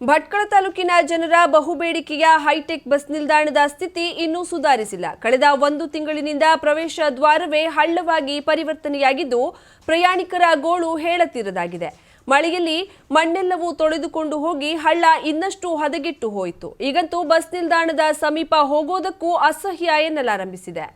ಭಟ್ಕಳ ತಾಲೂಕಿನ ಜನರ ಬಹುಬೇಡಿಕೆಯ high tech bus ನಿಲ್ದಾಣದ ಸ್ಥಿತಿ ಇನ್ನೂ ಸುಧಾರಿಸಿಲ್ಲ. ಕಳೆದ ಒಂದು ತಿಂಗಳಿನಿಂದ ಪ್ರವೇಶ ದ್ವಾರವೇ ಹಳ್ಳವಾಗಿ ಪರಿವರ್ತನೆಯಾಗಿದ್ದು ಪ್ರಯಾಣಿಕರ ಗೋಳು ಹೇಳತ್ತಿರದಾಗಿದೆ. ಮಳೆಯಲ್ಲಿ ಮಣ್ಣೆಲ್ಲವೂ ತೊಳೆದುಕೊಂಡು ಹೋಗಿ ಹಳ್ಳ ಇನ್ನಷ್ಟು ಹದಗೆಟ್ಟು ಹೋಯಿತು. ಈಗಂತೂ ಬಸ್ ನಿಲ್ದಾಣದ ಸಮೀಪ ಹೋಗೋದಕ್ಕೂ ಅಸಹ್ಯ ಎನ್ನಲಾರಂಭಿಸಿದೆ.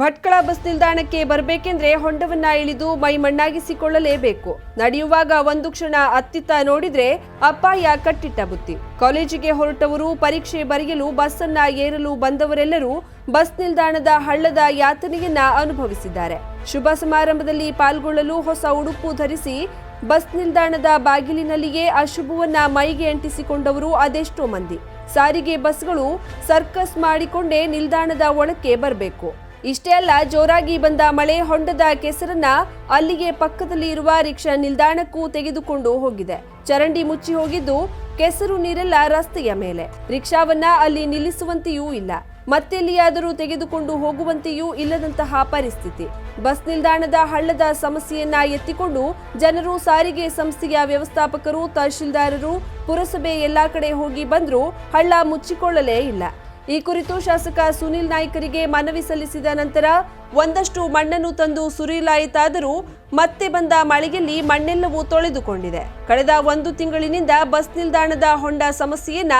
ಭಟ್ಕಳ ಬಸ್ ನಿಲ್ದಾಣಕ್ಕೆ ಬರಬೇಕೆಂದ್ರೆ ಹೊಂಡವನ್ನ ಇಳಿದು ಮೈ ಮಣ್ಣಾಗಿಸಿಕೊಳ್ಳಲೇಬೇಕು. ನಡೆಯುವಾಗ ಒಂದು ಕ್ಷಣ ಅತ್ತಿತ್ತ ನೋಡಿದ್ರೆ ಅಪಾಯ ಕಟ್ಟಿಟ್ಟ ಬುತ್ತಿ. ಕಾಲೇಜಿಗೆ ಹೊರಟವರು ಪರೀಕ್ಷೆ ಬರೆಯಲು ಬಸ್ ಅನ್ನ ಏರಲು ಬಂದವರೆಲ್ಲರೂ ಬಸ್ ನಿಲ್ದಾಣದ ಹಳ್ಳದ ಯಾತನೆಯನ್ನ ಅನುಭವಿಸಿದ್ದಾರೆ. ಶುಭ ಸಮಾರಂಭದಲ್ಲಿ ಪಾಲ್ಗೊಳ್ಳಲು ಹೊಸ ಉಡುಪು ಧರಿಸಿ ಬಸ್ ನಿಲ್ದಾಣದ ಬಾಗಿಲಿನಲ್ಲಿಯೇ ಅಶುಭವನ್ನ ಮೈಗೆ ಅಂಟಿಸಿಕೊಂಡವರು ಅದೆಷ್ಟೋ ಮಂದಿ. ಸಾರಿಗೆ ಬಸ್ಗಳು ಸರ್ಕಸ್ ಮಾಡಿಕೊಂಡೇ ನಿಲ್ದಾಣದ ಒಳಕ್ಕೆ ಬರಬೇಕು. ಇಷ್ಟೇ ಅಲ್ಲ, ಜೋರಾಗಿ ಬಂದ ಮಳೆ ಹೊಂಡದ ಕೆಸರನ್ನ ಅಲ್ಲಿಗೆ ಪಕ್ಕದಲ್ಲಿ ಇರುವ ರಿಕ್ಷಾ ನಿಲ್ದಾಣಕ್ಕೂ ತೆಗೆದುಕೊಂಡು ಹೋಗಿದೆ. ಚರಂಡಿ ಮುಚ್ಚಿ ಹೋಗಿದ್ದು ಕೆಸರು ನೀರೆಲ್ಲ ರಸ್ತೆಯ ಮೇಲೆ. ರಿಕ್ಷಾವನ್ನ ಅಲ್ಲಿ ನಿಲ್ಲಿಸುವಂತೆಯೂ ಇಲ್ಲ. ಮತ್ತೆಲ್ಲಿಯಾದರೂ ತೆಗೆದುಕೊಂಡು ಹೋಗುವಂತೆಯೂ ಇಲ್ಲದಂತಹ ಪರಿಸ್ಥಿತಿ. ಬಸ್ ನಿಲ್ದಾಣದ ಹಳ್ಳದ ಸಮಸ್ಯೆಯನ್ನ ಎತ್ತಿಕೊಂಡು ಜನರು ಸಾರಿಗೆ ಸಂಸ್ಥೆಯ ವ್ಯವಸ್ಥಾಪಕರು, ತಹಶೀಲ್ದಾರರು, ಪುರಸಭೆ ಎಲ್ಲಾ ಕಡೆ ಹೋಗಿ ಬಂದ್ರೂ ಹಳ್ಳ ಮುಚ್ಚಿಕೊಳ್ಳಲೇ ಇಲ್ಲ. ಈ ಕುರಿತು ಶಾಸಕ ಸುನಿಲ್ ನಾಯ್ಕರಿಗೆ ಮನವಿ ಸಲ್ಲಿಸಿದ ನಂತರ ಒಂದಷ್ಟು ಮಣ್ಣನ್ನು ತಂದು ಸುರಿಯಲಾಯಿತಾದರೂ ಮತ್ತೆ ಬಂದ ಮಳೆಯಲ್ಲಿ ಮಣ್ಣೆಲ್ಲವೂ ತೊಳೆದುಕೊಂಡಿದೆ. ಕಳೆದ ಒಂದು ತಿಂಗಳಿನಿಂದ ಬಸ್ ನಿಲ್ದಾಣದ ಹೊಂಡ ಸಮಸ್ಯೆಯನ್ನ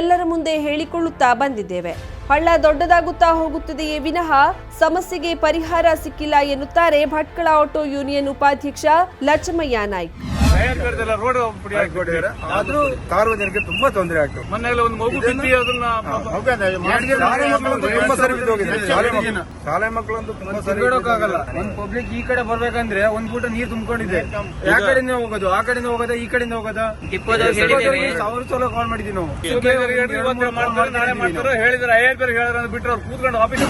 ಎಲ್ಲರ ಮುಂದೆ ಹೇಳಿಕೊಳ್ಳುತ್ತಾ ಬಂದಿದ್ದೇವೆ. ಹಳ್ಳ ದೊಡ್ಡದಾಗುತ್ತಾ ಹೋಗುತ್ತದೆಯೇ ವಿನಃ ಸಮಸ್ಯೆಗೆ ಪರಿಹಾರ ಸಿಕ್ಕಿಲ್ಲ ಎನ್ನುತ್ತಾರೆ ಭಟ್ಕಳ ಆಟೋ ಯೂನಿಯನ್ ಉಪಾಧ್ಯಕ್ಷ ಲಚಮಯ್ಯ ನಾಯ್ಕ್. ರೋಡ್ ಕೊಟ್ಟಿದ್ದಾರೆ ಆದ್ರೂ ಸಾರ್ವಜನಿಕರಿಗೆ ತುಂಬಾ ತೊಂದರೆ ಆಗ್ತದೆ ಒಂದು ಮಗು ಬಿದ್ದಿ ಅದನ್ನ ತುಂಬಾ ಸರಿ ಬಿದ್ದೋಗಿದೆ. ಶಾಲೆ ಮಕ್ಕಳಂತೂ ತುಂಬಾ ಸರಿ ಒಂದ್ ಪಬ್ಲಿಕ್ ಈ ಕಡೆ ಬರ್ಬೇಕಂದ್ರೆ ಒಂದ್ ಫೂಟ ನೀರ್ ತುಂಬಿಕೊಂಡಿದೆ. ಯಾವ ಕಡೆಯಿಂದ ಹೋಗೋದು? ಆ ಕಡೆಯಿಂದ ಹೋಗೋದ? ಈ ಕಡೆಯಿಂದ ಹೋಗೋದ? ಸಾವಿರ ಸಲ ಕಾಲ್ ಮಾಡಿದ್ವಿ ನಾವು. ಇವತ್ತು ಮಾಡ್ತಾರೆ ನಾಳೆ ಮಾಡ್ತಾರೆ. ಹೇಳಿದ್ರೆ ಐದು പേര് ಹೇಳಿದ್ರೆ ಬಿಟ್ಟರೆ ಅವ್ರು ಕೂತ್ಕೊಂಡು ಆಫೀಸ್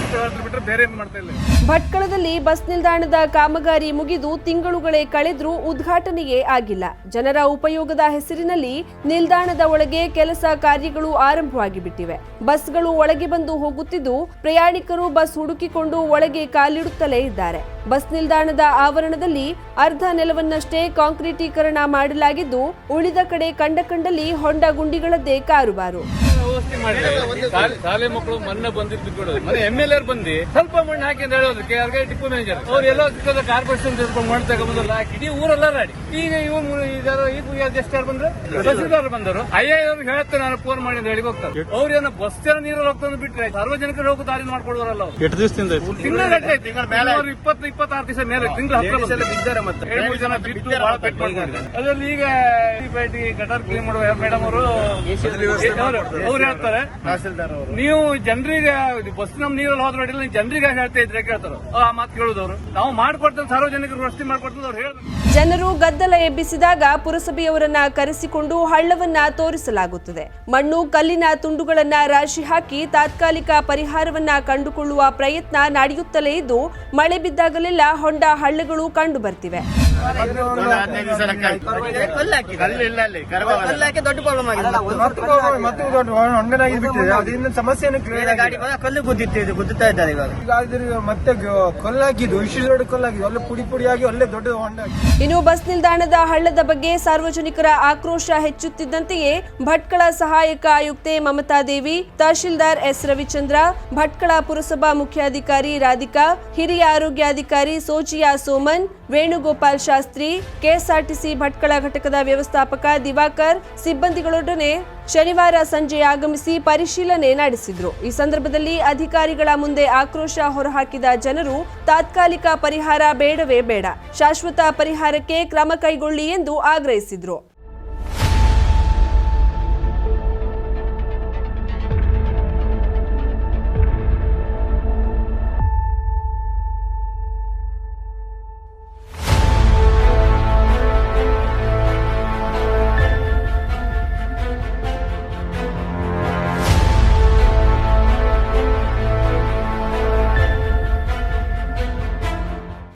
ಬಿಟ್ಟರೆ ಬೇರೆ ಏನ್ ಮಾಡ್ತಾ ಇಲ್ಲ. ಭಟ್ಕಳದಲ್ಲಿ ಬಸ್ ನಿಲ್ದಾಣದ ಕಾಮಗಾರಿ ಮುಗಿದು ತಿಂಗಳುಗಳೇ ಕಳೆದ್ರೂ ಉದ್ಘಾಟನೆಯೇ ಆಗಿಲ್ಲ. ಜನರ ಉಪಯೋಗದ ಹೆಸರಿನಲ್ಲಿ ನಿಲ್ದಾಣದ ಒಳಗೆ ಕೆಲಸ ಕಾರ್ಯಗಳು ಆರಂಭವಾಗಿ ಬಿಟ್ಟಿವೆ ಬಸ್ಗಳು ಒಳಗೆ ಬಂದು ಹೋಗುತ್ತಿದ್ದು ಪ್ರಯಾಣಿಕರು ಬಸ್ ಹುಡುಕಿಕೊಂಡು ಒಳಗೆ ಕಾಲಿಡುತ್ತಲೇ ಇದ್ದಾರೆ. ಬಸ್ ನಿಲ್ದಾಣದ ಆವರಣದಲ್ಲಿ ಅರ್ಧ ನೆಲವನ್ನಷ್ಟೇ ಕಾಂಕ್ರೀಟೀಕರಣ ಮಾಡಲಾಗಿದ್ದು ಉಳಿದ ಕಡೆ ಕಂಡ ಕಂಡಲ್ಲಿ ಹೊಂಡ ಗುಂಡಿಗಳದ್ದೇ ಕಾರುಬಾರು. ವ್ಯವಸ್ಥೆ ಮಾಡಿ ಶಾಲೆ- ಮಕ್ಕಳು ಮೊನ್ನೆ ಬಂದಿದ್ದು ಬಿಟ್ಬಿಡೋದು ಮನೆ ಎಂ ಎಲ್ ಎರ್ ಬಂದು ಸ್ವಲ್ಪ ಮಣ್ಣು ಹಾಕಿ ಅಂತ ಹೇಳೋದು. K R Tippu manager. ಅವ್ರು ಎಲ್ಲೋ ಸಿಕ್ಕೋದ ಕಾರ್ಪೊರೇಷನ್ ತಿಳ್ಕೊಂಡು ಮಣ್ಣು ಹಾಕಿ. ಇಡೀ ಊರೆಲ್ಲ ರಾಡಿ. ಈಗ ಇವ ಇದಾರು ಈಗ ಜಸ್ಟ್ ಯಾರು ಬಂದ್ರೆ? ತಹಸೀಲ್ದಾರ್ ಬಂದರು. ಐ ಐ ಅವ್ರಿಗೆ ಹೇಳ್ತಾರೆ ನಾನು ಫೋನ್ ಮಾಡಿ ಅಂತ ಹೇಳಿ ಹೋಗ್ತಾರೆ. ಅವ್ರೇನೋ ಬಸ್ ಜನ ನೀರಲ್ಲಿ ಹೋಗ್ತಾನೆ ಬಿಟ್ರೆ ಸಾರ್ವಜನಿಕರು ಹೋಗೋ ದಾರಿ ಮಾಡ್ಕೊಡೋರಲ್ಲ ಅವ್ರು. ಎಷ್ಟು ದಿವಸದಿಂದ ತಿಂಗಳ ಗಟ್ಟಲೆ ತಿಂಗಳ ಇಪ್ಪತ್ತು ಇಪ್ಪತ್ತಾರು ದಿವಸ ಮೇಲೆ ತಿಂಗಳ ಹತ್ತಿರ ಬಿದ್ದಾರೆ ಮತ್ತೆ? ಎರಡು ಮೂರು ಜನ ಬಿಟ್ಟು ಬಹಳ ಪೆಟ್ ಮಾಡಿದ್ದಾರೆ ಅದರಲ್ಲಿ ಈಗ ಗಟರ್ ಕ್ಲೀನ್ ಮಾಡುವ ಮೇಡಮ್ ಅವರು? ಅವ್ರು ಹೇಳ್ತಾರೆ. ತಹಸೀಲ್ದಾರ್ ಅವರು. ನೀವು ಜನರಿಗೆ ಬಸ್ ನಮ್ ನೀರಲ್ಲಿ ಹೋದ್ರೆ ಅಡಿಲ್ಲ ನೀವು ಜನರಿಗೆ ಹೇಳ್ತಾ ಇದ್ರೆ ಕೇಳ್ತಾರ. ಆ ಮಾತು ಕೇಳುದವ್ರು. ನಾವು ಮಾಡ್ಕೊಡ್ತೇವೆ ಸಾರ್ವಜನಿಕರು ವ್ಯವಸ್ಥೆ ಮಾಡ್ಕೊಡ್ತೇವೆ ಅವ್ರು ಹೇಳ್ತಾರೆ ಜನರು ಗದ್ದಲ ಎಬ್ಬಿಸಿದಾಗ ಪುರಸಭೆಯವರನ್ನ ಕರೆಸಿಕೊಂಡು ಹಳ್ಳವನ್ನ ತೋರಿಸಲಾಗುತ್ತದೆ ಮಣ್ಣು, ಕಲ್ಲಿನ ತುಂಡುಗಳನ್ನ ರಾಶಿ ಹಾಕಿ ತಾತ್ಕಾಲಿಕ ಪರಿಹಾರವನ್ನ ಕಂಡುಕೊಳ್ಳುವ ಪ್ರಯತ್ನ ನಡೆಯುತ್ತಲೇ ಇದ್ದು, ಮಳೆ ಬಿದ್ದಾಗಲೆಲ್ಲ ಹೊಂಡ ಹಳ್ಳಗಳು ಕಂಡು ಬರ್ತಿವೆ ಮತ್ತು ಪುಡಿ ಪುಡಿಯಾಗಿ ದೊಡ್ಡ ಹೊಂಡ. ಇನ್ನು ಬಸ್ ನಿಲ್ದಾಣದ ಹಳ್ಳದ ಬಗ್ಗೆ ಸಾರ್ವಜನಿಕರ ಆಕ್ರೋಶ ಹೆಚ್ಚುತ್ತಿದ್ದಂತೆಯೇ ಭಟ್ಕಳ ಸಹಾಯಕ ಆಯುಕ್ತೆ ಮಮತಾ ದೇವಿ, ತಹಶೀಲ್ದಾರ್ ಎಸ್ ರವಿಚಂದ್ರ, ಭಟ್ಕಳ ಪುರಸಭಾ ಮುಖ್ಯಾಧಿಕಾರಿ ರಾಧಿಕಾ, ಹಿರಿಯ ಆರೋಗ್ಯಾಧಿಕಾರಿ ಸೋಜಿಯಾ ಸೋಮನ್, ವೇಣುಗೋಪಾಲ್ ಶಾಸ್ತ್ರಿ, ಕೆಎಸ್ಆರ್ಟಿಸಿ ಭಟ್ಕಳ ಘಟಕದ ವ್ಯವಸ್ಥಾಪಕ ದಿವಾಕರ್, ಸಿಬ್ಬಂದಿಗಳೊಡನೆ ಶನಿವಾರ ಸಂಜೆ ಆಗಮಿಸಿ ಪರಿಶೀಲನೆ ನಡೆಸಿದ್ರು. ಈ ಸಂದರ್ಭದಲ್ಲಿ ಅಧಿಕಾರಿಗಳ ಮುಂದೆ ಆಕ್ರೋಶ ಹೊರಹಾಕಿದ ಜನರು, ತಾತ್ಕಾಲಿಕ ಪರಿಹಾರ ಬೇಡವೇ ಬೇಡ, ಶಾಶ್ವತ ಪರಿಹಾರಕ್ಕೆ ಕ್ರಮ ಕೈಗೊಳ್ಳಿ ಎಂದು ಆಗ್ರಹಿಸಿದ್ರು.